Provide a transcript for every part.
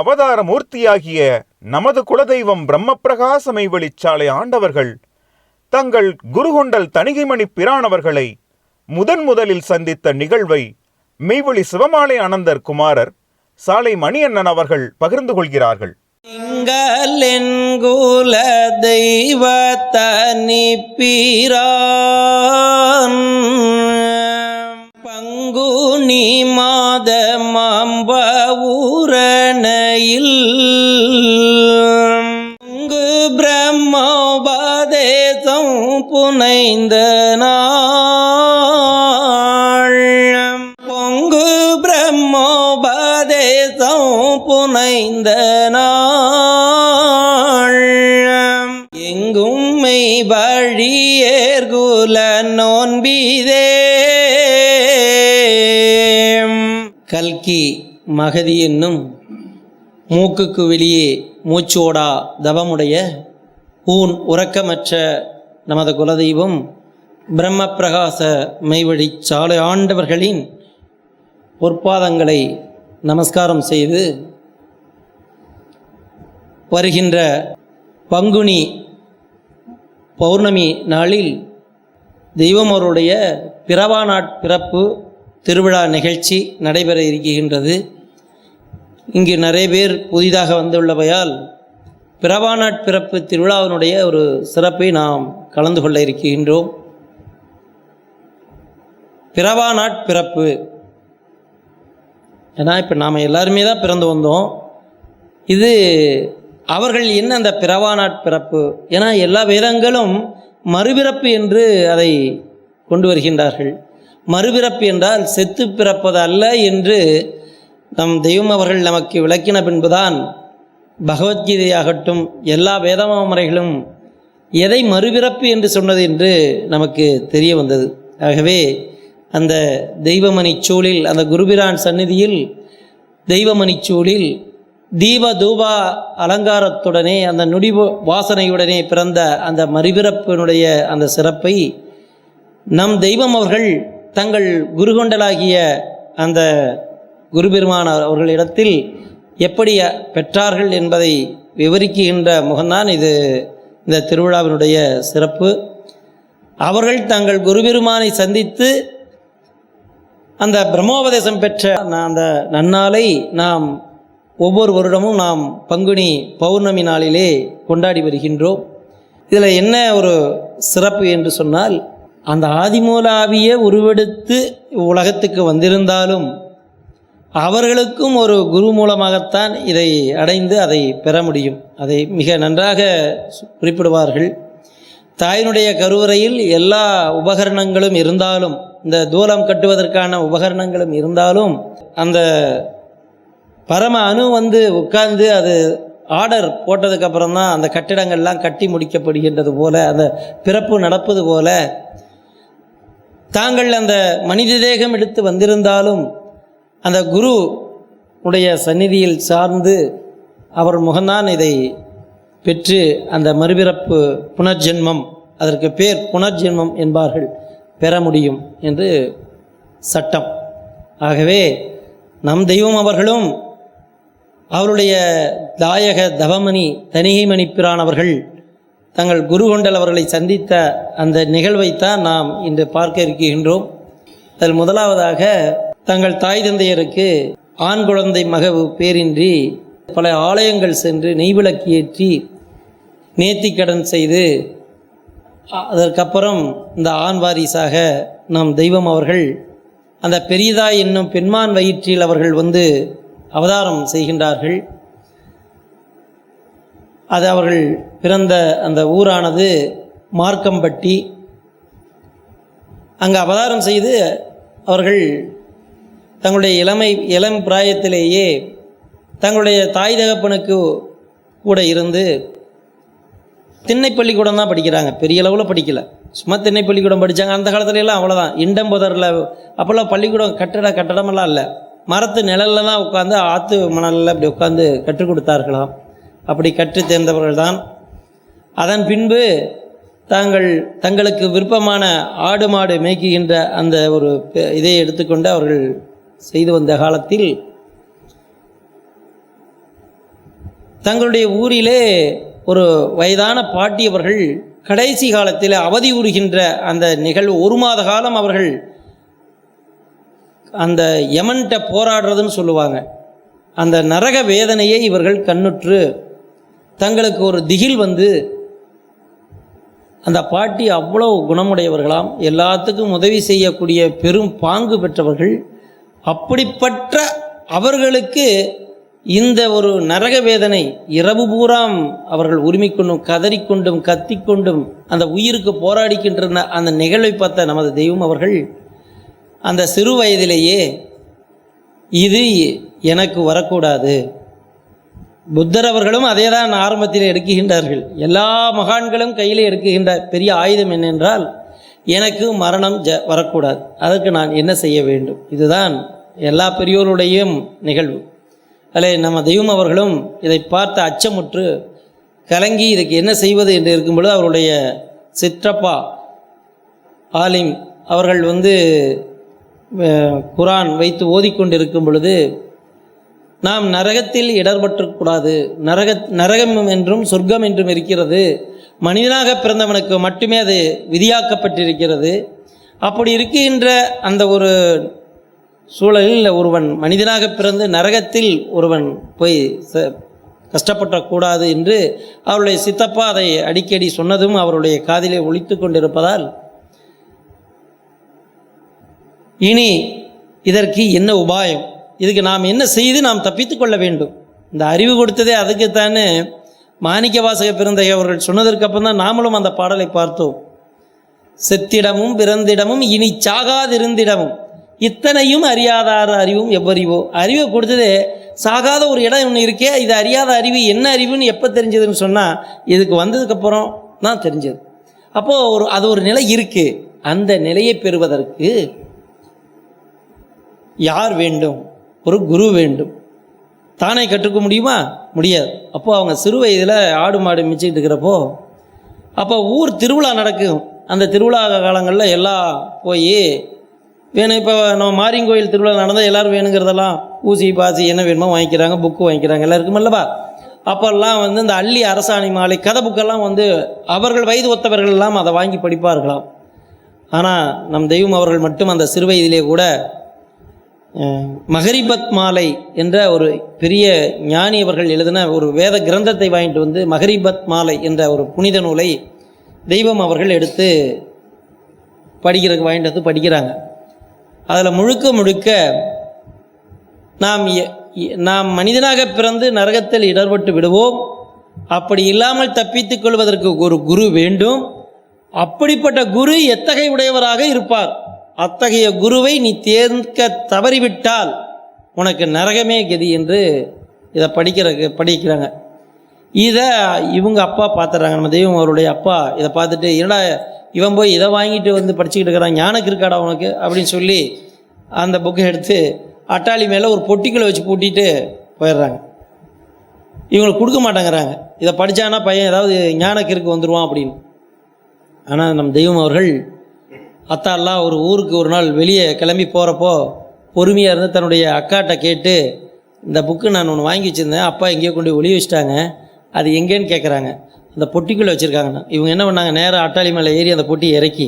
அவதார மூர்த்தியாகிய நமது குலதெய்வம் பிரம்மப்பிரகாசமை வெளிச்சாலை ஆண்டவர்கள் தங்கள் குருகொண்டல் தணிகைமணி பிரானவர்களை முதன் முதலில் சந்தித்த நிகழ்வை மெய்வழி சிவமாலை அனந்தர் குமாரர் சாலை மணியண்ணன் அவர்கள் பகிர்ந்து கொள்கிறார்கள். திங்களென்குல தெய்வ தனி பீரா மகதி என்னும் மூக்குக்கு வெளியே மூச்சோடா தவமுடைய ஊன் உறக்கமற்ற நமது குலதெய்வம் பிரம்மப்பிரகாச மெய்வழி சாலை ஆண்டவர்களின் பொற்பாதங்களை நமஸ்காரம் செய்து வருகின்ற பங்குனி பௌர்ணமி நாளில் தெய்வம் அவருடைய பிறவா நாட் பிறப்பு திருவிழா நிகழ்ச்சி நடைபெற இருக்கின்றது. இங்கு நிறைய பேர் புதிதாக வந்துள்ளவையால் பிறவா நாட் பிறப்பு திருவிழாவினுடைய ஒரு சிறப்பை நாம் கலந்து கொள்ள இருக்கின்றோம். பிறவா நாட் பிறப்பு. ஏன்னா இப்போ நாம் எல்லாருமே தான் பிறந்து வந்தோம். இது அவர்கள் என்ன அந்த பிறவா நாட் பிறப்பு? ஏன்னா எல்லா வேதங்களும் மறுபிறப்பு என்று அதை கொண்டு வருகின்றார்கள். மறுபிறப்பு என்றால் செத்து பிறப்பது அல்ல என்று நம் தெய்வம் அவர்கள் நமக்கு விளக்கின பின்புதான் பகவத்கீதையாகட்டும் எல்லா வேதம முறைகளும் எதை மறுபிறப்பு என்று சொன்னது என்று நமக்கு தெரிய வந்தது. ஆகவே அந்த தெய்வமணி சூழில் அந்த குருபிரான் சந்நிதியில் தெய்வமணிச் சூழில் தீப தூபா அலங்காரத்துடனே அந்த நுடி வாசனையுடனே பிறந்த அந்த மறுபிறப்பினுடைய அந்த சிறப்பை நம் தெய்வம் அவர்கள் தங்கள் குருகொண்டலாகிய அந்த குருபெருமான் அவர்களிடத்தில் எப்படி பெற்றார்கள் என்பதை விவரிக்கின்ற முகம்தான் இது. இந்த திருவிழாவினுடைய சிறப்பு. அவர்கள் தங்கள் குருபெருமானை சந்தித்து அந்த பிரம்மோபதேசம் பெற்ற அந்த நன்னாளை நாம் ஒவ்வொரு வருடமும் நாம் பங்குனி பௌர்ணமி நாளிலே கொண்டாடி வருகின்றோம். இதில் என்ன ஒரு சிறப்பு என்று சொன்னால் அந்த ஆதிமூலாவிய உருவெடுத்து உலகத்துக்கு வந்திருந்தாலும் அவர்களுக்கும் ஒரு குரு மூலமாகத்தான் இதை அடைந்து அதை பெற முடியும். அதை மிக நன்றாக குறிப்பிடுவார்கள். தாயினுடைய கருவறையில் எல்லா உபகரணங்களும் இருந்தாலும் இந்த தூலம் கட்டுவதற்கான உபகரணங்களும் இருந்தாலும் அந்த பரம அணு வந்து உட்கார்ந்து அது ஆர்டர் போட்டதுக்கப்புறம் தான் அந்த கட்டிடங்கள்லாம் கட்டி முடிக்கப்படுகின்றது போல அந்த பிறப்பு நடப்பது போல தாங்கள் அந்த மனித தேகம் எடுத்து வந்திருந்தாலும் அந்த குரு உடைய சந்நிதியில் சார்ந்து அவர் முகந்தான் இதை பெற்று அந்த மறுபிறப்பு புனர்ஜென்மம் அதற்கு பேர் புனர்ஜென்மம் என்பார்கள் பெற முடியும் என்று சட்டம். ஆகவே நம் தெய்வம் அவர்களும் அவருடைய தாயக தவமணி தனிகை மணி அவர்கள் தங்கள் குருகொண்டல் அவர்களை சந்தித்த அந்த நிகழ்வைத்தான் நாம் இன்று பார்க்க இருக்கின்றோம். அதில் முதலாவதாக தங்கள் தாய் தந்தையருக்கு ஆண் குழந்தை மகவு பேரின்றி பல ஆலயங்கள் சென்று நெய்விளக்கு ஏற்றி நேர்த்திக்கடன் செய்து அதற்கப்புறம் இந்த ஆண் வாரிசாக நம் தெய்வம் அவர்கள் அந்த பெரியதாய் என்னும் பெண்மான் வயிற்றில் அவர்கள் வந்து அவதாரம் செய்கின்றார்கள். அது அவர்கள் பிறந்த அந்த ஊரானது மார்க்கம்பட்டி. அங்கு அவதாரம் செய்து அவர்கள் தங்களுடைய இளமை இளம் பிராயத்திலேயே தங்களுடைய தாய் தகப்பனுக்கு கூட இருந்து திண்ணை பள்ளிக்கூடம் தான் படிக்கிறாங்க. பெரிய அளவில் படிக்கல. சும்மா திண்ணை பள்ளிக்கூடம் படித்தாங்க அந்த காலத்துல எல்லாம் அவ்வளோதான் இண்டம் புதரில் அப்போல்லாம் பள்ளிக்கூடம் கட்டட கட்டடமெல்லாம் இல்லை. மரத்து நிழலில் தான் உட்காந்து ஆற்று மணலில் அப்படி உட்காந்து கற்றுக் கொடுத்தார்களாம். அப்படி கற்று தேர்ந்தவர்கள் தான் அதன் பின்பு தாங்கள் தங்களுக்கு விருப்பமான ஆடு மாடு மேய்க்குகின்ற அந்த ஒரு பெ- இதை எடுத்துக்கொண்டு அவர்கள் செய்து வந்த காலத்தில் தங்களுடைய ஊரிலே ஒரு வயதான பாட்டி அவர்கள் கடைசி காலத்தில் அவதி உறுகின்ற அந்த நிகழ்வு ஒரு மாத காலம் அவர்கள் அந்த யமன்கிட்ட போராடுறதுன்னு சொல்லுவாங்க. அந்த நரக வேதனையை இவர்கள் கண்ணுற்று தங்களுக்கு ஒரு திகில் வந்து அந்த பாட்டி அவ்வளோ குணமுடையவர்களாம். எல்லாத்துக்கும் உதவி செய்யக்கூடிய பெரும் பாங்கு பெற்றவர்கள். அப்படிப்பட்ட அவர்களுக்கு இந்த ஒரு நரக வேதனை இரவு பூராம் அவர்கள் உரிமைக்கொண்டும் கதறிக்கொண்டும் கத்திக்கொண்டும் அந்த உயிருக்கு போராடிக்கின்ற அந்த நிகழ்வை பார்த்த நமது தெய்வம் அவர்கள் அந்த சிறு வயதிலேயே இது எனக்கு வரக்கூடாது. புத்தர் அவர்களும் அதே தான் ஆரம்பத்தில் எடுக்குகின்றார்கள் எல்லா மகான்களும் கையில் எடுக்குகின்ற பெரிய ஆயுதம் என்னென்றால் எனக்கு மரணம் ஜ வரக்கூடாது. அதற்கு நான் என்ன செய்ய வேண்டும்? இதுதான் எல்லா பெரியோருடையும் நிகழ்வு. அதில் நம்ம தெய்வம் அவர்களும் இதை பார்த்து அச்சமுற்று கலங்கி இதுக்கு என்ன செய்வது என்று இருக்கும்பொழுது அவருடைய சிற்றப்பா ஆலிம் அவர்கள் வந்து குரான் வைத்து ஓதிக்கொண்டிருக்கும் பொழுது நாம் நரகத்தில் இடர்பற்றக்கூடாது நரக நரகம் என்றும் சொர்க்கம் என்றும் இருக்கிறது. மனிதனாக பிறந்தவனுக்கு மட்டுமே அது விதியாக்கப்பட்டிருக்கிறது. அப்படி இருக்கின்ற அந்த ஒரு சூழலில் ஒருவன் மனிதனாக பிறந்து நரகத்தில் ஒருவன் போய் ச கஷ்டப்படக்கூடாது என்று அவருடைய சித்தப்பா அதை அடிக்கடி சொன்னதும் அவருடைய காதிலே ஒழித்து கொண்டிருப்பதால் இனி இதற்கு என்ன உபாயம்? இதுக்கு நாம் என்ன செய்து நாம் தப்பித்து கொள்ள வேண்டும்? இந்த அறிவு கொடுத்ததே அதுக்குத்தானே மாணிக்க வாசக பிறந்தகை அவர்கள் சொன்னதற்கு அப்புறம் தான் நாமளும் அந்த பாடலை பார்த்தோம். செத்திடமும் பிறந்திடமும் இனி சாகாதிருந்திடமும். இத்தனையும் அறியாதார அறிவும் எவ்வறிவோ. அறிவை கொடுத்ததே சாகாத ஒரு இடம் ஒன்று இருக்கே இது அறியாத அறிவு என்ன அறிவுன்னு எப்போ தெரிஞ்சதுன்னு சொன்னால் இதுக்கு வந்ததுக்கப்புறம் தான் தெரிஞ்சது. அப்போது ஒரு அது ஒரு நிலை இருக்குது அந்த நிலையை பெறுவதற்கு யார் வேண்டும்? ஒரு குரு வேண்டும். தானே கற்றுக்க முடியுமா? முடியாது. அப்போது அவங்க சிறு வயதில் ஆடு மாடு மிச்சிக்கிட்டு இருக்கிறப்போ அப்போ ஊர் திருவிழா நடக்கும். அந்த திருவிழா காலங்களில் எல்லாம் போய் வேணும். இப்போ நம்ம மாரியங்கோயில் திருவிழா நடந்தால் எல்லோரும் வேணுங்கிறதெல்லாம் ஊசி பாசி என்ன வேணுமோ வாங்கிக்கிறாங்க புக்கு வாங்கிக்கிறாங்க எல்லாம் இருக்குமல்லவா அப்போல்லாம் வந்து இந்த அள்ளி அரசாணி மாலை கதை புக்கெல்லாம் வந்து அவர்கள் வயது ஒத்தவர்கள் எல்லாம் அதை வாங்கி படிப்பார்களாம். ஆனால் நம் தெய்வம் அவர்கள் மட்டும் அந்த சிறு வயதிலே கூட மகரிபத் மாலை என்ற ஒரு பெரிய ஞானி அவர்கள் எழுதின ஒரு வேத கிரந்தத்தை வாங்கிட்டு வந்து மகரிபத் மாலை என்ற ஒரு புனித நூலை தெய்வம் அவர்கள் எடுத்து படிக்கிறதுக்கு வாங்கிட்டு வந்து படிக்கிறாங்க. அதில் முழுக்க முழுக்க நாம் எ- நாம் மனிதனாக பிறந்து நரகத்தில் இடர்பட்டு விடுவோம். அப்படி இல்லாமல் தப்பித்துக் கொள்வதற்கு ஒரு குரு வேண்டும். அப்படிப்பட்ட குரு எத்தகைய உடையவராக இருப்பார்? அத்தகைய குருவை நீ தேர்க்க தவறிவிட்டால் உனக்கு நரகமே கதி என்று இதை படிக்கிறக்கு படிக்கிறாங்க. இதை இவங்க அப்பா பார்த்துறாங்க நம்ம தெய்வம் அவருடைய அப்பா இதை பார்த்துட்டு என்னடா இவன் போய் இதை வாங்கிட்டு வந்து படிச்சுக்கிட்டு இருக்கிறான்? ஞானக்கு இருக்காடா உனக்கு? அப்படின்னு சொல்லி அந்த புக்கை எடுத்து அட்டாளி மேலே ஒரு பொட்டிக்குள்ளே வச்சு பூட்டிட்டு போயிடுறாங்க. இவங்களுக்கு கொடுக்க மாட்டேங்கிறாங்க. இதை படித்தானா பையன் ஏதாவது ஞானக்கிற்கு வந்துடுவான் அப்படின்னு. ஆனால் நம் தெய்வம் அவர்கள் அத்தாலாம் ஒரு ஊருக்கு ஒரு நாள் வெளியே கிளம்பி போகிறப்போ பொறுமையாக இருந்து தன்னுடைய அக்காட்ட கேட்டு இந்த புக்கு நான் ஒன்று வாங்கி வச்சுருந்தேன். அப்பா எங்கேயோ கொண்டு ஒளி வச்சுட்டாங்க. அது எங்கேன்னு கேட்குறாங்க அந்த பொட்டிக்குள்ளே வச்சுருக்காங்கண்ணா இவங்க என்ன பண்ணாங்க? நேராக அட்டாளி மேலே ஏறி அந்த பொட்டியை இறக்கி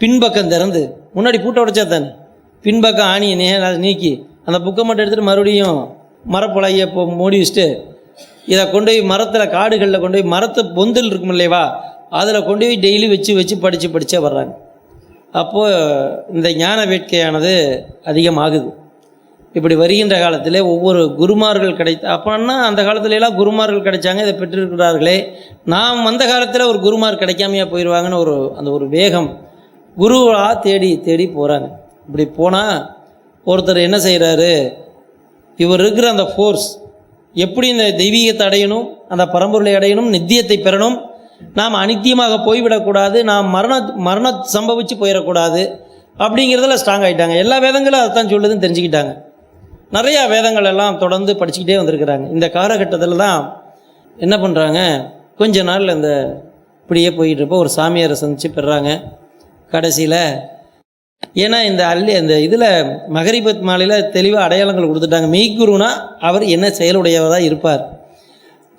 பின்பக்கம் திறந்து முன்னாடி பூட்டை உடைச்சா தானே? பின்பக்கம் ஆணியை நே நீக்கி அந்த புக்கை மட்டும் எடுத்துகிட்டு மறுபடியும் மரப்புலையை இப்போ மூடி வச்சுட்டு இதை கொண்டு போய் மரத்தில் காடுகளில் கொண்டு போய் மரத்து பொந்தில் இருக்கும் இல்லையவா அதில் கொண்டு போய் டெய்லி வச்சு வச்சு படித்து படித்தே வர்றாங்க. அப்போது இந்த ஞான வேட்கையானது அதிகமாகுது. இப்படி வருகின்ற காலத்தில் ஒவ்வொரு குருமார்கள் கிடைத்த அப்போன்னா அந்த காலத்துல எல்லாம் குருமார்கள் கிடைச்சாங்க இதை பெற்றிருக்கிறார்களே. நாம் வந்த காலத்தில் ஒரு குருமார் கிடைக்காமையா போயிடுவாங்கன்னு ஒரு அந்த ஒரு வேகம் குருவாக தேடி தேடி போகிறாங்க இப்படி போனால் ஒருத்தர் என்ன செய்கிறாரு இவர் இருக்கிற அந்த ஃபோர்ஸ் எப்படி இந்த தெய்வீகத்தை அடையணும் அந்த பரம்பொருளை அடையணும் நித்தியத்தை பெறணும் நாம் அனித்தியமாக போய்விடக்கூடாது நாம் மரண மரணம் சம்பவிச்சு போயிடக்கூடாது அப்படிங்கிறதுல ஸ்ட்ராங் ஆகிட்டாங்க எல்லா வேதங்களும் அதைத்தான் சொல்லுதுன்னு தெரிஞ்சுக்கிட்டாங்க. நிறையா வேதங்கள் எல்லாம் தொடர்ந்து படிச்சுக்கிட்டே வந்திருக்கிறாங்க. இந்த காலகட்டத்தில் தான் என்ன பண்ணுறாங்க கொஞ்ச நாள் இந்த இப்படியே போயிட்டு ஒரு சாமியாரை சந்தித்து பெறாங்க. கடைசியில் ஏன்னா இந்த அள்ளி இந்த இதில் மகரிபத் மாலையில் தெளிவாக அடையாளங்கள் கொடுத்துட்டாங்க. மெய்க்குருனா அவர் என்ன செயலுடையவராக இருப்பார்.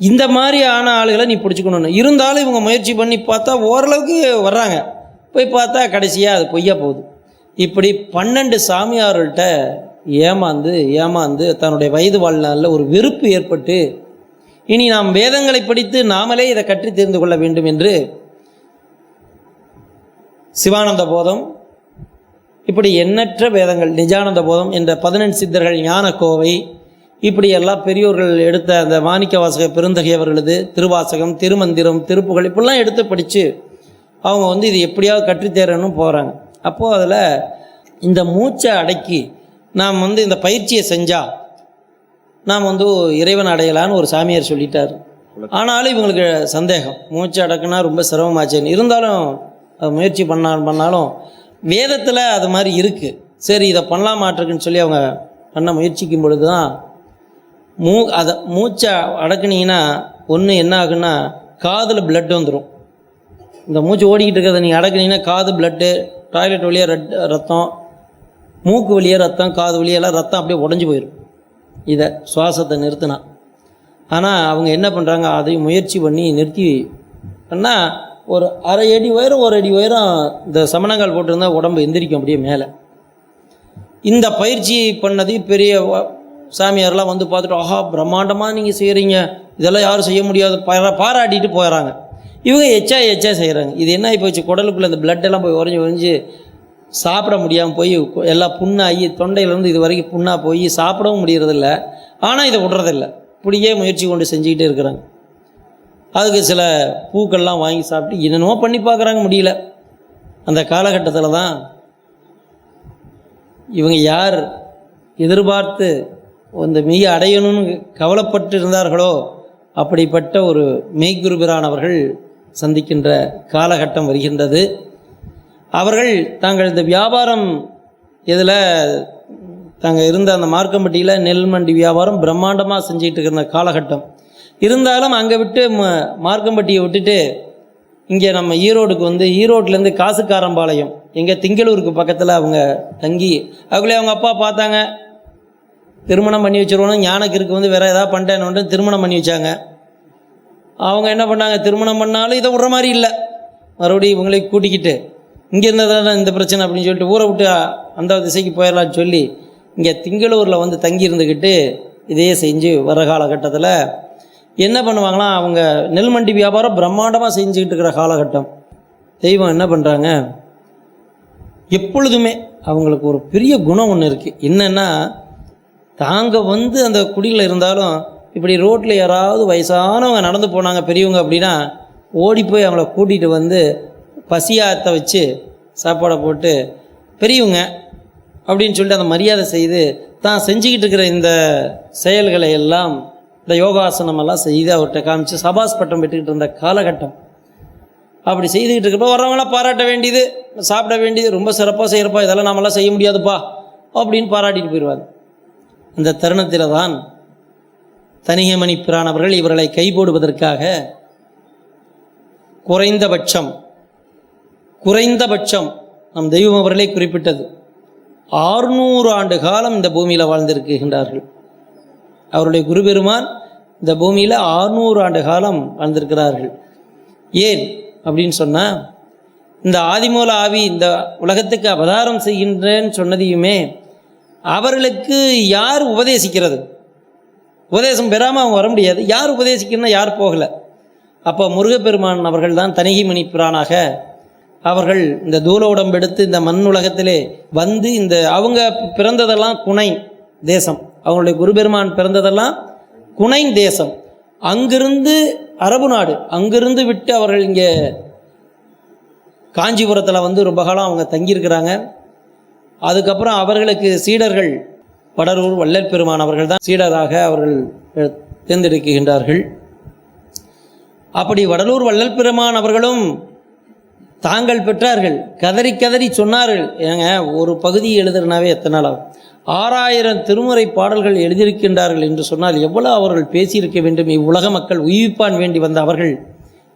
இந்த மாதிரியான ஆளுகளை நீ பிடிச்சிக்கணும்னு. இருந்தாலும் இவங்க முயற்சி பண்ணி பார்த்தா ஓரளவுக்கு வர்றாங்க. போய் பார்த்தா கடைசியாக அது பொய்யா போகுது. இப்படி பன்னெண்டு சாமியார்கள்ட்ட ஏமாந்து ஏமாந்து தன்னுடைய வயது வாழ்நாளில் ஒரு வெறுப்பு ஏற்பட்டு இனி நாம் வேதங்களை படித்து நாமளே இதை கற்றி தெரிந்து கொள்ள வேண்டும் என்று சிவானந்த போதம் இப்படி எண்ணற்ற வேதங்கள் நிஜானந்த போதம் என்ற பதினெண் சித்தர்கள் ஞானக்கோவை இப்படி எல்லாம் பெரியோர்கள் எடுத்த அந்த மாணிக்க வாசக பெருந்தகை அவர்களது திருவாசகம் திருமந்திரம் திருப்புகழ் இப்படிலாம் எடுத்து படித்து அவங்க வந்து இது எப்படியாவது கற்றுத்தேரணும் போகிறாங்க அப்போது அதில் இந்த மூச்சை அடக்கி நாம் வந்து இந்த பயிற்சியை செஞ்சால் நாம் வந்து இறைவன் அடையலான்னு ஒரு சாமியார் சொல்லிட்டார். ஆனாலும் இவங்களுக்கு சந்தேகம். மூச்சு அடக்குனா ரொம்ப சிரமமாச்சேன்னு. இருந்தாலும் அது முயற்சி பண்ணா பண்ணாலும் வேதத்தில் அது மாதிரி இருக்குது சரி இதை பண்ணலாமாட்டிருக்குன்னு சொல்லி அவங்க பண்ண முயற்சிக்கும் பொழுது தான் மூ அதை மூச்சை அடக்குனீங்கன்னா ஒன்று என்ன ஆகுன்னா காதில் பிளட் வந்துடும் இந்த மூச்சு ஓடிக்கிட்டு இருக்கிறத நீங்கள் அடக்குனீங்கன்னா காது பிளட்டு டாய்லெட் வழியாக ரெட் ரத்தம் மூக்கு வழியாக ரத்தம் காது வழியெல்லாம் ரத்தம் அப்படியே உடஞ்சி போயிடும் இதை சுவாசத்தை நிறுத்தினா. ஆனால் அவங்க என்ன பண்ணுறாங்க அதையும் முயற்சி பண்ணி நிறுத்தி பண்ணால் ஒரு அரை அடி உயரம் ஒரு அடி உயரம் இந்த சமணங்கால் போட்டிருந்தால் உடம்பு எந்திரிக்கும் அப்படியே மேலே. இந்த பயிற்சி பண்ணது பெரிய சாமியார்லாம் வந்து பார்த்துட்டு ஆஹா பிரம்மாண்டமாக நீங்கள் செய்கிறீங்க இதெல்லாம் யாரும் செய்ய முடியாது. பாராட்டிட்டு போயிடறாங்க இவங்க எச்சா எச்சா செய்கிறாங்க இது என்ன ஆகி போச்சு? குடலுக்குள்ளே இந்த பிளட் எல்லாம் போய் உறைஞ்சி உறைஞ்சி சாப்பிட முடியாமல் போய் எல்லாம் புண்ணாகி தொண்டையிலேருந்து இது வரைக்கும் புண்ணாக போய் சாப்பிடவும் முடியறதில்ல. ஆனால் இதை விட்றதில்ல. இப்படியே முயற்சி கொண்டு செஞ்சுக்கிட்டே இருக்கிறாங்க. அதுக்கு சில பூக்கள்லாம் வாங்கி சாப்பிட்டு என்னென்னமோ பண்ணி பார்க்குறாங்க முடியல. அந்த காலகட்டத்தில் தான் இவங்க யார் எதிர்பார்த்து இந்த மெய் அடையணும்னு கவலைப்பட்டு இருந்தார்களோ அப்படிப்பட்ட ஒரு மெய்குருபிரான் அவர்கள் சந்திக்கின்ற காலகட்டம் வருகின்றது. அவர்கள் தாங்கள் இந்த வியாபாரம் இதில் தாங்கள் இருந்த அந்த மார்க்கம்பட்டியில் நெல் மண்டி வியாபாரம் பிரம்மாண்டமாக செஞ்சுட்டு இருக்கிற காலகட்டம். இருந்தாலும் அங்கே விட்டு ம மார்க்கம்பட்டியை விட்டுட்டு இங்கே நம்ம ஈரோடுக்கு வந்து ஈரோட்லேருந்து காசுக்காரம்பாளையம் எங்கள் திங்களூருக்கு பக்கத்தில் அவங்க தங்கி அவங்களே அவங்க அப்பா பார்த்தாங்க. திருமணம் பண்ணி வச்சிருவோன்னு ஞானக்கிற்கு வந்து வேறு ஏதாவது பண்ணிட்டேன்னு திருமணம் பண்ணி வச்சாங்க. அவங்க என்ன பண்ணாங்க? திருமணம் பண்ணாலும் இதை விட்ற மாதிரி இல்லை. மறுபடியும் இவங்களை கூட்டிக்கிட்டு இங்கே இருந்ததான இந்த பிரச்சனை அப்படின்னு சொல்லிட்டு ஊரை விட்டு அந்த திசைக்கு போயிடலான்னு சொல்லி இங்கே திங்களூரில் வந்து தங்கி இருந்துக்கிட்டு இதையே செஞ்சு வர காலகட்டத்தில் என்ன பண்ணுவாங்களாம் அவங்க நெல் மண்டி வியாபாரம் பிரம்மாண்டமாக செஞ்சுக்கிட்டு இருக்கிற காலகட்டம். தெய்வம் என்ன பண்ணுறாங்க எப்பொழுதுமே அவங்களுக்கு ஒரு பெரிய குணம் ஒன்று இருக்குது என்னென்னா நாங்கள் வந்து அந்த குடியில் இருந்தாலும் இப்படி ரோட்டில் யாராவது வயசானவங்க நடந்து போனாங்க பெரியவங்க அப்படின்னா ஓடி போய் அவங்கள கூட்டிகிட்டு வந்து பசியாத்த வச்சு சாப்பாடை போட்டு பெரியவங்க அப்படின்னு சொல்லிட்டு அந்த மரியாதை செய்து தான் செஞ்சுக்கிட்டு இருக்கிற இந்த செயல்களை எல்லாம் இந்த யோகாசனம் எல்லாம் செய்து அவர்கிட்ட காமிச்சு சபாஸ் பட்டம் பெற்றுக்கிட்டு இருந்த காலகட்டம். அப்படி செய்துக்கிட்டு இருக்கப்போ வர்றவங்களாம் பாராட்ட வேண்டியது சாப்பிட வேண்டியது ரொம்ப சிறப்பாக செய்கிறப்பா இதெல்லாம் நாமெல்லாம் செய்ய முடியாதுப்பா அப்படின்னு பாராட்டிட்டு போயிடுவாங்க அந்த தருணத்தில் தான் தனிகமணி பிரானவர்கள் இவர்களை கைபோடுவதற்காக குறைந்தபட்சம் குறைந்தபட்சம் நம் தெய்வம் அவர்களே குறிப்பிட்டது. ஆறுநூறு ஆண்டு காலம் இந்த பூமியில் வாழ்ந்திருக்கின்றார்கள். அவருடைய குருபெருமான் இந்த பூமியில் ஆறுநூறு ஆண்டு காலம் வாழ்ந்திருக்கிறார்கள். ஏன் அப்படின்னு சொன்னால் இந்த ஆதிமூல ஆவி இந்த உலகத்துக்கு அவதாரம் செய்கின்றேன்னு சொன்னதையுமே அவர்களுக்கு யார் உபதேசிக்கிறது? உபதேசம் பெறாமல் அவங்க வர முடியாது. யார் உபதேசிக்கணும்னா யார் போகலை? அப்போ முருகப்பெருமான் அவர்கள் தான் தனிகிமணி பிரானாக அவர்கள் இந்த தூல உடம்பெடுத்து இந்த மண் உலகத்திலே வந்து இந்த அவங்க பிறந்ததெல்லாம் குணை தேசம். அவங்களுடைய குருபெருமான் பிறந்ததெல்லாம் குணை தேசம். அங்கிருந்து அரபு நாடு அங்கிருந்து விட்டு அவர்கள் இங்கே காஞ்சிபுரத்தில் வந்து ரொம்ப காலம் அவங்க தங்கியிருக்கிறாங்க. அதுக்கப்புறம் அவர்களுக்கு சீடர்கள் வடலூர் வள்ளல் பெருமான் அவர்கள் தான் சீடராக அவர்கள் தேர்ந்தெடுக்கின்றார்கள். அப்படி வடலூர் வள்ளல் பெருமான் அவர்களும் தாங்கள் பெற்றார்கள். கதறி கதறி சொன்னார்கள். ஏங்க ஒரு பகுதி எழுதுறனாவே எத்தனை நாள் ஆகும்? ஆறாயிரம் திருமுறை பாடல்கள் எழுதியிருக்கின்றார்கள் என்று சொன்னால் எவ்வளோ அவர்கள் பேசியிருக்க வேண்டும்? இவ்வுலக மக்கள் உயிர்ப்பான் வேண்டி வந்த அவர்கள்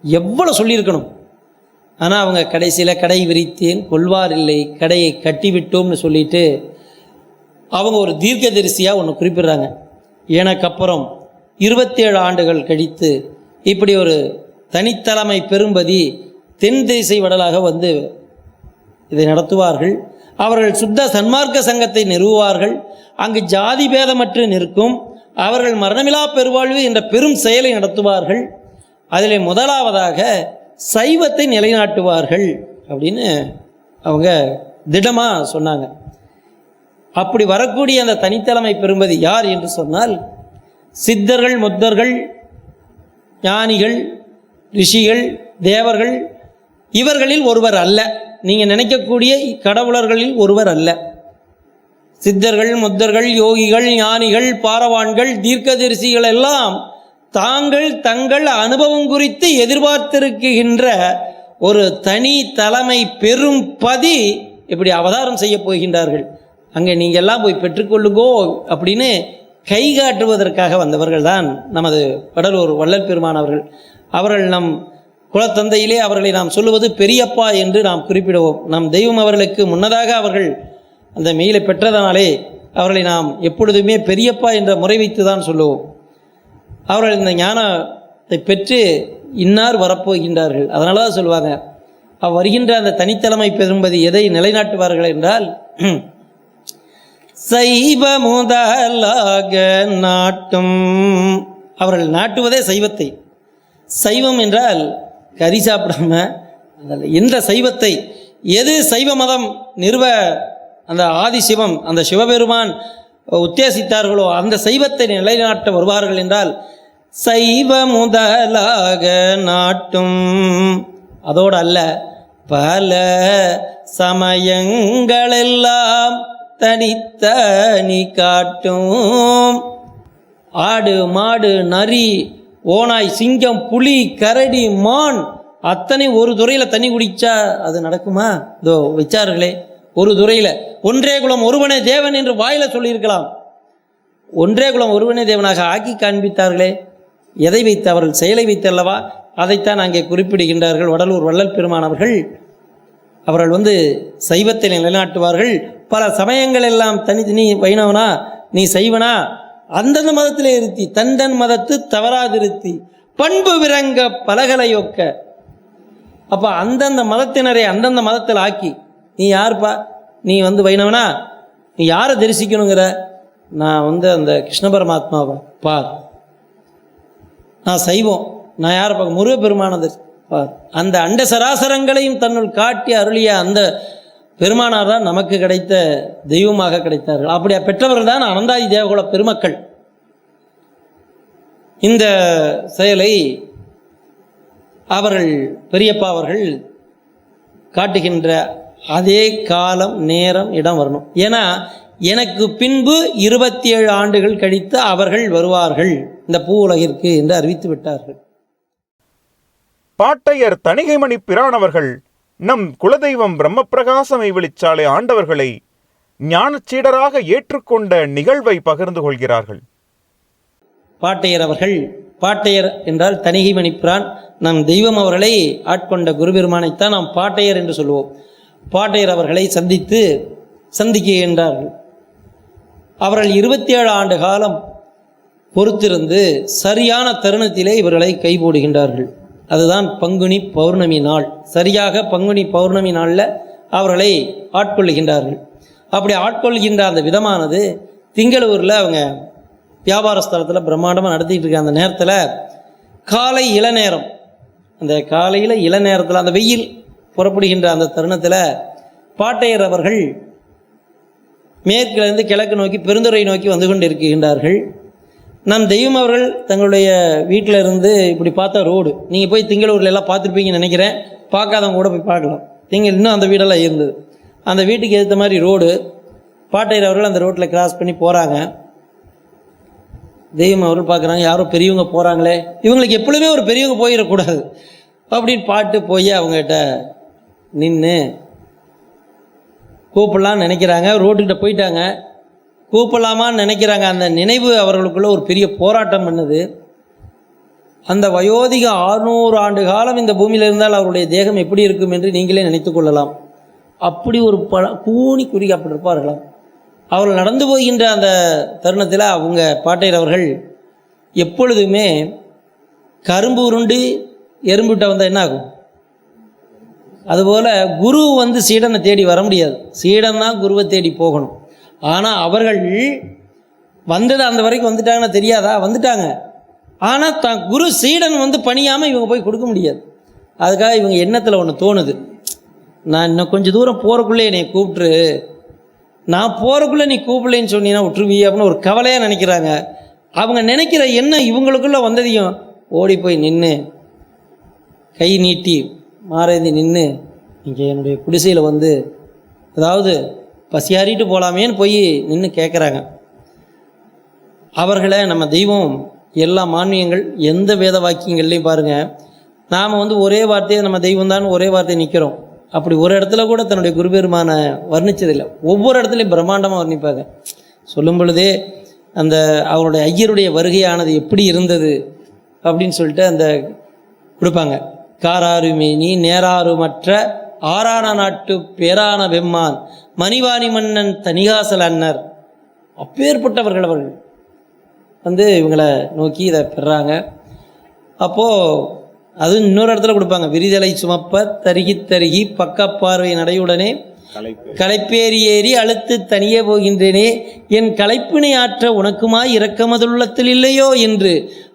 எவ்வளவு சொல்லியிருக்கணும்? ஆனால் அவங்க கடைசியில் கடை விரித்தேன் கொள்வார் இல்லை கடையை கட்டிவிட்டோம்னு சொல்லிட்டு அவங்க ஒரு தீர்க்கதரிசியாக ஒன்று குறிப்பிடுறாங்க. எனக்கப்புறம் இருபத்தேழு ஆண்டுகள் கழித்து இப்படி ஒரு தனித்தலைமை பெரும்பதி தென் திசை வடலாக வந்து இதை நடத்துவார்கள். அவர்கள் சுத்த சன்மார்க்க சங்கத்தை நிறுவுவார்கள். அங்கு ஜாதி பேதமற்று நிற்கும். அவர்கள் மரணமிலா பெருவாழ்வு என்ற பெரும் செயலை நடத்துவார்கள். அதில் முதலாவதாக சைவத்தை நிலைநாட்டுவார்கள் அப்படின்னு அவங்க திடமாக சொன்னாங்க. அப்படி வரக்கூடிய அந்த தனித்தலைமை பெறும்பது யார் என்று சொன்னால் சித்தர்கள் முத்தர்கள் ஞானிகள் ரிஷிகள் தேவர்கள் இவர்களில் ஒருவர் அல்ல. நீங்கள் நினைக்கக்கூடிய கடவுளர்களில் ஒருவர் அல்ல. சித்தர்கள் முத்தர்கள் யோகிகள் ஞானிகள் பாரவான்கள் தீர்க்கதரிசிகள் எல்லாம் தாங்கள் தங்கள் அனுபவம் குறித்து எதிர்பார்த்திருக்கின்ற ஒரு தனி தலைமை பெரும் பதி இப்படி அவதாரம் செய்ய போகின்றார்கள். அங்கே நீங்கள் எல்லாம் போய் பெற்றுக்கொள்ளுங்கோ அப்படின்னு கை காட்டுவதற்காக வந்தவர்கள் தான் நமது வடலூர் வள்ளல் பெருமான் அவர்கள். அவர்கள் நம் குலத்தந்தையிலே அவர்களை நாம் சொல்லுவது பெரியப்பா என்று நாம் குறிப்பிடுவோம். நம் தெய்வம் அவர்களுக்கு முன்னதாக அவர்கள் அந்த மெயிலை பெற்றதனாலே அவர்களை நாம் எப்பொழுதுமே பெரியப்பா என்ற முறை வைத்து தான் சொல்லுவோம். அவர்கள் இந்த ஞானத்தை பெற்று இன்னார் வரப்போகின்றார்கள். அதனால தான் சொல்லுவாங்க அவ் வருகின்ற அந்த தனித்தலைமை பெறும்பது எதை நிலைநாட்டுவார்கள் என்றால் சைவ முதலாக நாட்டும். அவர்கள் நாட்டுவதே சைவத்தை. சைவம் என்றால் கறி சாப்பிடாம அதில் எந்த சைவத்தை எது சைவ மதம் நிறுவ அந்த ஆதிசிவம் அந்த சிவபெருமான் உத்தேசித்தார்களோ அந்த சைவத்தை நிலைநாட்ட வருவார்கள் என்றால் சைவ முதலாக நாட்டும். அதோடு அல்ல பல சமயங்களெல்லாம் தனித்தனி காட்டும். ஆடு மாடு நரி ஓனாய் சிங்கம் புலி கரடி மான் அத்தனை ஒரு துறையில் தண்ணி குடிச்சா அது நடக்குமா? இதோ வச்சார்களே ஒரு துறையில். ஒன்றே குலம் ஒருவனே தேவன் என்று வாயில சொல்லியிருக்கலாம். ஒன்றே குலம் ஒருவனே தேவனாக ஆக்கி காண்பித்தார்களே. எதை வைத்து அவர்கள் செயலை வைத்து அல்லவா அதைத்தான் அங்கே குறிப்பிடுகின்றார்கள் வடலூர் வள்ளல் பெருமானவர்கள் அவர்கள். வந்து சைவத்தை நிலைநாட்டுவார்கள். பல சமயங்கள் எல்லாம் தனி நீ வைணவனா? நீ சைவனா? அந்தந்த மதத்திலே இருத்தி தந்தன் மதத்து தவறாதிருத்தி பண்பு விரங்க பலகலையொக்க அப்போ அந்தந்த மதத்தினரை அந்தந்த மதத்தில் ஆக்கி நீ யாருப்பா? நீ வந்து வைணவனா? நீ யாரை தரிசிக்கணுங்கிற? நான் வந்து அந்த கிருஷ்ண பரமாத்மாவை பார். நான் சைவம். நான் யாரை பார்க்க? முருகப்பெருமானது பார். அந்த அண்ட சராசரங்களையும் தன்னுள் காட்டி அருளிய அந்த பெருமானார் தான் நமக்கு கிடைத்த தெய்வமாக கிடைத்தார்கள். அப்படியா? பெற்றவர்கள் தான் அனந்தாதி தேவகுல பெருமக்கள். இந்த செயலை அவர்கள் பெரியப்பா அவர்கள் காட்டுகின்ற அதே காலம் நேரம் இடம் வரணும். ஏன்னா எனக்கு பின்பு இருபத்தி ஏழு ஆண்டுகள் கழித்து அவர்கள் வருவார்கள். இந்த பூ உலகிற்கு என்று அறிவித்து விட்டார்கள். பாட்டையர் தணிகைமணி பிரானவர்கள் நம் குலதெய்வம் பிரம்மப்பிரகாசமை வெளிச்சாலை ஆண்டவர்களை ஞானச் சீடராக ஏற்றுக்கொண்ட நிகழ்வை பகிர்ந்து கொள்கிறார்கள். பாட்டையர் அவர்கள் பாட்டையர் என்றால் தணிகை மணிப்பிரான் நம் தெய்வம் அவர்களை ஆட்கொண்ட குருபெருமானைத்தான் நாம் பாட்டையர் என்று சொல்லுவோம் பாட்டையர் அவர்களை சந்தித்து சந்திக்கின்றார்கள் அவர்கள் இருபத்தி ஏழு ஆண்டு காலம் பொறுத்திருந்து சரியான தருணத்திலே இவர்களை கைபோடுகின்றார்கள். அதுதான் பங்குனி பௌர்ணமி நாள். சரியாக பங்குனி பௌர்ணமி நாளில் அவர்களை ஆட்கொள்ளுகின்றார்கள். அப்படி ஆட்கொள்கின்ற அந்த விதமானது திங்களூரில் அவங்க வியாபார ஸ்தலத்தில் பிரம்மாண்டமாக நடத்திட்டு இருக்க அந்த நேரத்தில் காலை இளநேரம். அந்த காலையில் இளநேரத்தில் அந்த வெயில் புறப்படுகின்ற அந்த தருணத்தில் பாட்டையர் அவர்கள் மேற்கிலிருந்து கிழக்கு நோக்கி பெருந்துறை நோக்கி வந்து கொண்டு இருக்கின்றார்கள் நம் தெய்வம் அவர்கள் தங்களுடைய வீட்டில் இருந்து இப்படி பார்த்த ரோடு. நீங்கள் போய் திங்களூரில் எல்லாம் பார்த்துருப்பீங்கன்னு நினைக்கிறேன். பார்க்காதவங்க கூட போய் பார்க்கலாம். திங்கள் இன்னும் அந்த வீடெல்லாம் இருந்தது. அந்த வீட்டுக்கு ஏற்ற மாதிரி ரோடு. பாட்டையர் அவர்கள் அந்த ரோட்டில் கிராஸ் பண்ணி போகிறாங்க தெய்வம் அவர்கள் பார்க்குறாங்க யாரோ பெரியவங்க போகிறாங்களே இவங்களுக்கு எப்பொழுதுமே ஒரு பெரியவங்க போயிடக்கூடாது. அப்படின்னு பாட்டு போய் அவங்ககிட்ட நின்று கூப்பிடலான்னு நினைக்கிறாங்க. ரோட்டுக்கிட்ட போயிட்டாங்க. கூப்பிடலாமான்னு நினைக்கிறாங்க. அந்த நினைவு அவர்களுக்குள்ள ஒரு பெரிய போராட்டம் பண்ணுது. அந்த வயோதிக ஆறுநூறு ஆண்டு காலம் இந்த பூமியில் இருந்தால் அவருடைய தேகம் எப்படி இருக்கும் என்று நீங்களே நினைத்து கொள்ளலாம். அப்படி ஒரு ப கூனி குறுகி அப்படி இருப்பார்களாம் அவர்கள் நடந்து போகின்ற அந்த தருணத்தில் அவங்க பாட்டையர் அவர்கள் எப்பொழுதுமே கரும்பு உருண்டு எறும்புட்ட வந்தால் என்ன ஆகும்? அதுபோல் குரு வந்து சீடனை தேடி வர முடியாது. சீடன் தான் குருவை தேடி போகணும். ஆனால் அவர்கள் வந்தது அந்த வரைக்கும் வந்துட்டாங்கன்னா தெரியாதா? வந்துட்டாங்க. ஆனால் தான் குரு சீடன் வந்து பணியாமல் இவங்க போய் கொடுக்க முடியாது. அதுக்காக இவங்க எண்ணத்தில் ஒன்று தோணுது. நான் இன்னும் கொஞ்சம் தூரம் போகிறக்குள்ளே என்னை கூப்பிட்ரு நான் போகிறக்குள்ளே நீ கூப்பிடலன்னு சொன்னீங்கன்னா விட்டுருவி அப்படின்னு ஒரு கவலையாக நினைக்கிறாங்க. அவங்க நினைக்கிற எண்ணம் இவங்களுக்குள்ளே வந்ததையும் ஓடி போய் நின்று கை நீட்டி மாறேந்தி நின்று இங்கே என்னுடைய குடிசையில் வந்து அதாவது பசியாறிட்டு போகலாமேன்னு போய் நின்று கேட்குறாங்க அவர்களை நம்ம தெய்வம் எல்லா மானியங்கள் எந்த வேத வாக்கியங்கள்லையும் பாருங்கள் நாம் வந்து ஒரே வார்த்தையை நம்ம தெய்வம் தான் ஒரே வார்த்தையை நிற்கிறோம் அப்படி ஒரு இடத்துல கூட தன்னுடைய குருபெருமான வர்ணிச்சதில்லை. ஒவ்வொரு இடத்துலையும் பிரம்மாண்டமாக வர்ணிப்பாங்க. சொல்லும் பொழுதே அந்த அவருடைய ஐயருடைய வருகையானது எப்படி இருந்தது அப்படின்னு சொல்லிட்டு அந்த கொடுப்பாங்க. காராருமேனி நேராருமற்ற ஆறான நாட்டு பேரான வெம்மான் மணிவாணி மன்னன் தனிகாசல் அன்னர். அப்பேற்பட்டவர்கள் அவர்கள். வந்து இவங்களை நோக்கி இதை பெறாங்க. அப்போது அதுவும் இன்னொரு இடத்துல கொடுப்பாங்க. விரிதலை சுமப்ப தருகி தருகி பக்கப்பார்வை நடையுடனே களைப்பேறி. ஏறி அழுத்து தனியே போகின்றேனே என் களைப்பினை ஆற்ற உனக்குமாய் இரக்கமதுள்ளத்தில் இல்லையோ என்று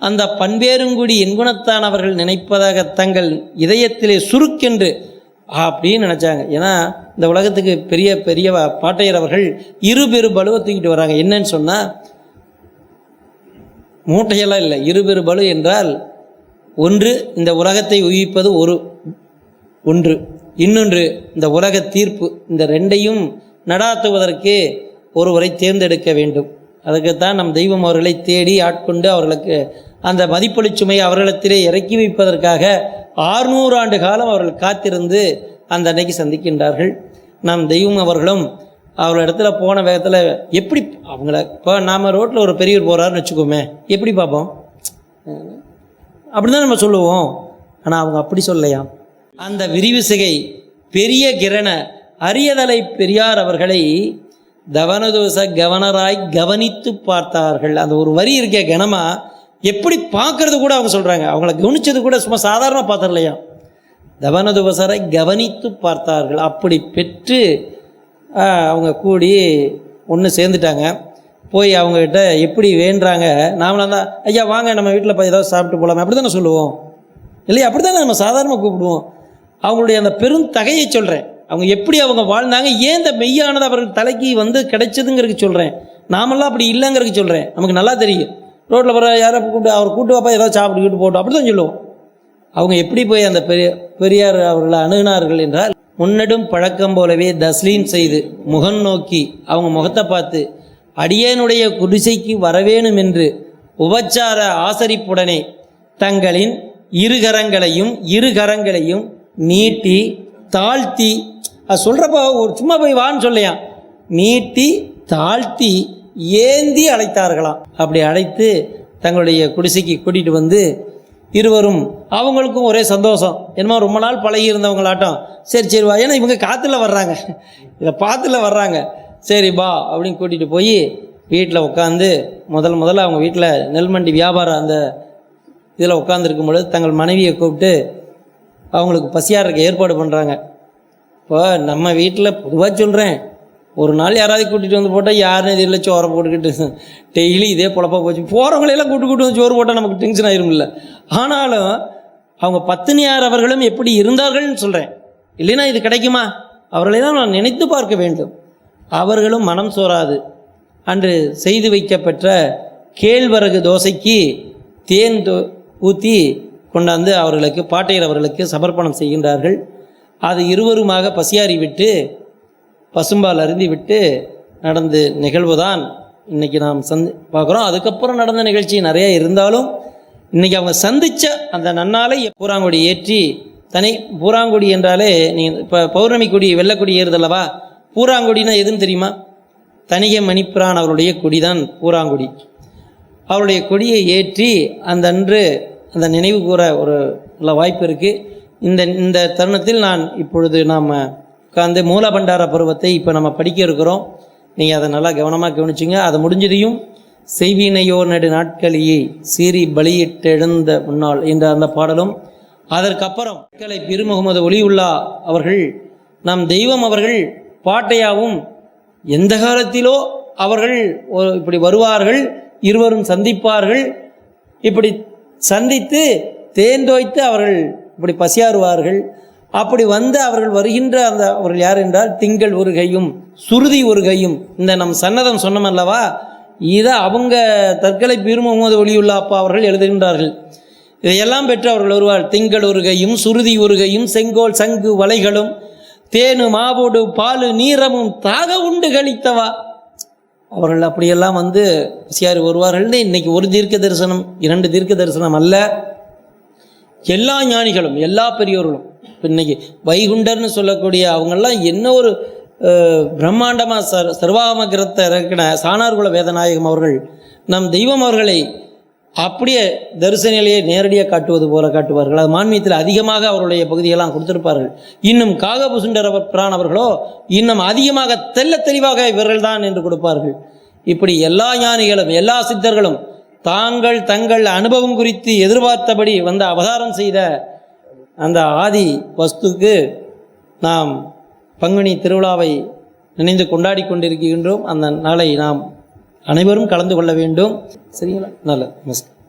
அந்த பண்பேருங்குடி என்குணத்தான் அவர்கள் நினைப்பதாக தங்கள் இதயத்திலே சுருக்கென்று அப்படின்னு நினச்சாங்க. ஏன்னா இந்த உலகத்துக்கு பெரிய பெரிய பாட்டையர் அவர்கள் இரு பெரு பலுவை தூக்கிட்டு வராங்க. என்னன்னு சொன்னால் மூட்டையெல்லாம் இல்லை. இருபெரு பலு என்றால் ஒன்று இந்த உலகத்தை உயிர்ப்பது ஒரு ஒன்று. இன்னொன்று இந்த உலக தீர்ப்பு இந்த ரெண்டையும் நடாத்துவதற்கு ஒருவரை தேர்ந்தெடுக்க வேண்டும். அதுக்குத்தான் நம் தெய்வம் அவர்களை தேடி ஆட்கொண்டு அவர்களுக்கு அந்த மதிப்பொலி சுமையை அவர்களிடத்திலே இறக்கி வைப்பதற்காக ஆறுநூறு ஆண்டு காலம் அவர்கள் காத்திருந்து அந்த அன்னைக்கு சந்திக்கின்றார்கள். நம் தெய்வம் அவர்களும் அவர் இடத்துல போன வேகத்தில் எப்படி அவங்கள இப்போ நாம் ரோட்டில் ஒரு பெரியவர் போகிறாருன்னு வச்சுக்கோமே எப்படி பார்ப்போம்? அப்படி தான் நம்ம சொல்லுவோம். ஆனால் அவங்க அப்படி சொல்லலையாம். அந்த விரிவுசிகை பெரிய கிரண அரியதலை பெரியார் அவர்களை தவனதோச கவனராய் கவனித்து பார்த்தார்கள். அந்த ஒரு வரி இருக்க கனமா எப்படி பார்க்கறது கூட அவங்க சொல்கிறாங்க அவங்கள கவனிச்சது கூட சும்மா சாதாரணமாக பார்த்துடலையா தவனதுவசரை கவனித்து பார்த்தார்கள். அப்படி பெற்று அவங்க கூடி ஒன்று சேர்ந்துட்டாங்க. போய் அவங்கக்கிட்ட எப்படி வேண்டுறாங்க? நாமளாக தான் ஐயா வாங்க நம்ம வீட்டில் போய் ஏதாவது சாப்பிட்டு போகலாமே அப்படி தானே சொல்லுவோம். இல்லையா? அப்படி தானே நம்ம சாதாரணமாக கூப்பிடுவோம். அவங்களுடைய அந்த பெரும் தகையை சொல்கிறேன் அவங்க எப்படி அவங்க வாழ்ந்தாங்க ஏன் இந்த மெய்யானது அவர்கள் தலைக்கு வந்து கிடைச்சதுங்கிறதுக்கு சொல்கிறேன் நாமெல்லாம் அப்படி இல்லைங்கிறதுக்கு சொல்கிறேன் நமக்கு நல்லா தெரியும். ரோட்டில் வர யாரை கூப்பிட்டு அவர் கூட்டு வாப்பா ஏதாவது சாப்பிட்டுக்கிட்டு போட்டோம் அப்படி தான் சொல்லுவோம். அவங்க எப்படி போய் அந்த பெரிய பெரியார் அவர்களை அணுகினார்கள் என்றால் முன்னடும் பழக்கம் போலவே தஸ்லீன் செய்து முகம் நோக்கி அவங்க முகத்தை பார்த்து அடியேனுடைய குடிசைக்கு வரவேணும் என்று உபச்சார ஆசரிப்புடனே தங்களின் இருகரங்களையும் இருகரங்களையும் நீட்டி தாழ்த்தி. அது சொல்கிறப்ப ஒரு சும்மா போய் வான்னு சொல்லையாம் நீட்டி தாழ்த்தி ஏந்தி அழைத்தார்களாம். அப்படி அழைத்து தங்களுடைய குடிசைக்கு கூட்டிகிட்டு வந்து இருவரும் அவங்களுக்கும் ஒரே சந்தோஷம். என்னமோ ரொம்ப நாள் பழகி இருந்தவங்களாட்டம். சரி சரி வா. ஏன்னா இவங்க காற்றுல வர்றாங்க. இதை பாத்துல வர்றாங்க. சரி பா அப்படின்னு கூட்டிகிட்டு போய் வீட்டில் உட்காந்து முதல் முதல்ல அவங்க வீட்டில் நெல்மண்டி வியாபாரம் அந்த இதில் உட்காந்துருக்கும் பொழுது தங்கள் மனைவியை கூப்பிட்டு அவங்களுக்கு பசியாடுறதுக்கு ஏற்பாடு பண்ணுறாங்க இப்போ நம்ம வீட்டில் பொதுவாக சொல்கிறேன் ஒரு நாள் யாராவது கூட்டிகிட்டு வந்து போட்டால் யாருன்னு தெரியல சோறை போட்டுக்கிட்டு. டெய்லி இதே பொழப்பாக போச்சு. போகிறவங்களையெல்லாம் கூட்டு கூட்டு வந்து சோறு போட்டால் நமக்கு டென்ஷன் ஆயிரும்ல. ஆனாலும் அவங்க பத்தினியார் அவர்களும் எப்படி இருந்தார்கள்னு சொல்கிறேன் இல்லைன்னா இது கிடைக்குமா? அவர்களை தான் நான் நினைத்து பார்க்க வேண்டும். அவர்களும் மனம் சோறாது. அன்று செய்து வைக்கப்பெற்ற கேழ்வரகு தோசைக்கு தேன் ஊற்றி கொண்டாந்து அவர்களுக்கு பாட்டையர் அவர்களுக்கு சமர்ப்பணம் செய்கின்றார்கள். அது இருவருமாக பசியாறி விட்டு பசும்பால் அருந்தி விட்டு நடந்து நிகழ்வுதான் இன்றைக்கி நாம் சந்தி பார்க்குறோம். அதுக்கப்புறம் நடந்த நிகழ்ச்சி நிறைய இருந்தாலும் இன்றைக்கி அவங்க சந்தித்த அந்த நன்னாலை பூராங்குடி ஏற்றி தனி பூராங்குடி என்றாலே நீங்கள் இப்போ பௌர்ணமி கொடி வெள்ளக்கொடி ஏறுதல்லவா? பூராங்குடினா எதுன்னு தெரியுமா? தனிகை மணிப்பிரான் அவருடைய கொடிதான் பூராங்குடி. அவருடைய கொடியை ஏற்றி அந்த அன்று அந்த நினைவு கூற ஒரு நல்ல வாய்ப்பு இருக்குது இந்த இந்த தருணத்தில் நான் இப்பொழுது நாம் உட்காந்து மூலபண்டார பருவத்தை இப்போ நம்ம படிக்க இருக்கிறோம். நீங்கள் அதை நல்லா கவனமாக கவனிச்சிங்க. அது முடிஞ்சதையும் செய்வினையோ நடு நாட்களியே சீறி பலியிட்டெழுந்த முன்னாள் என்ற அந்த பாடலும் அதற்கப்புறம் மக்களை பெருமுகமது ஒளியுல்லா அவர்கள் நம் தெய்வம் அவர்கள் பாட்டையாவும் எந்த காலத்திலோ அவர்கள் இப்படி வருவார்கள் இருவரும் சந்திப்பார்கள். இப்படி சந்தித்து தேந்தோய்த்து அவர்கள் இப்படி பசியாறுவார்கள். அப்படி வந்து அவர்கள் வருகின்ற அந்த அவர்கள் யார் என்றால் திங்கள் உருகையும் சுருதி உருகையும் இந்த நம் சன்னதம் சொன்னோம் அல்லவா? இதை அவங்க தற்கொலை பீர் முகமது ஒளியுல்லா அப்பா அவர்கள் எழுதுகின்றார்கள். இதையெல்லாம் பெற்று அவர்கள் வருவார். திங்கள் உருகையும் சுருதி உருகையும் செங்கோல் சங்கு வலைகளும் தேனு மாவோடு பாலு நீரமும் தாக உண்டு கழித்தவா? அவர்கள் அப்படியெல்லாம் வந்து பசியாறு வருவார்கள்னு இன்னைக்கு ஒரு தீர்க்க தரிசனம் இரண்டு தீர்க்க தரிசனம் அல்ல. எல்லா ஞானிகளும் எல்லா பெரியோர்களும் இப்ப இன்னைக்கு வைகுண்டர்னு சொல்லக்கூடிய அவங்கெல்லாம் என்ன ஒரு பிரம்மாண்டமாக சர் சர்வாமகிரத்தை இறக்கின சாணார்குல வேதநாயகம் அவர்கள் நம் தெய்வம் அவர்களை அப்படியே தரிசனிலேயே நேரடியாக காட்டுவது போல காட்டுவார்கள். அது மான்மியத்தில் அதிகமாக அவருடைய பகுதியெல்லாம் கொடுத்திருப்பார்கள். இன்னும் காகபுசுண்டர பிரான் அவர்களோ இன்னும் அதிகமாக தெல்ல தெளிவாக இவர்கள்தான் என்று கொடுப்பார்கள். இப்படி எல்லா ஞானிகளும் எல்லா சித்தர்களும் தாங்கள் தங்கள் அனுபவம் குறித்து எதிர்பார்த்தபடி வந்து அவதாரம் செய்த அந்த ஆதி வஸ்துக்கு நாம் பங்குனி திருவிழாவை நினைந்து கொண்டாடி கொண்டிருக்கின்றோம். அந்த நாளை நாம் அனைவரும் கலந்து கொள்ள வேண்டும். சரிங்களா? நல்லது. நமஸ்காரம்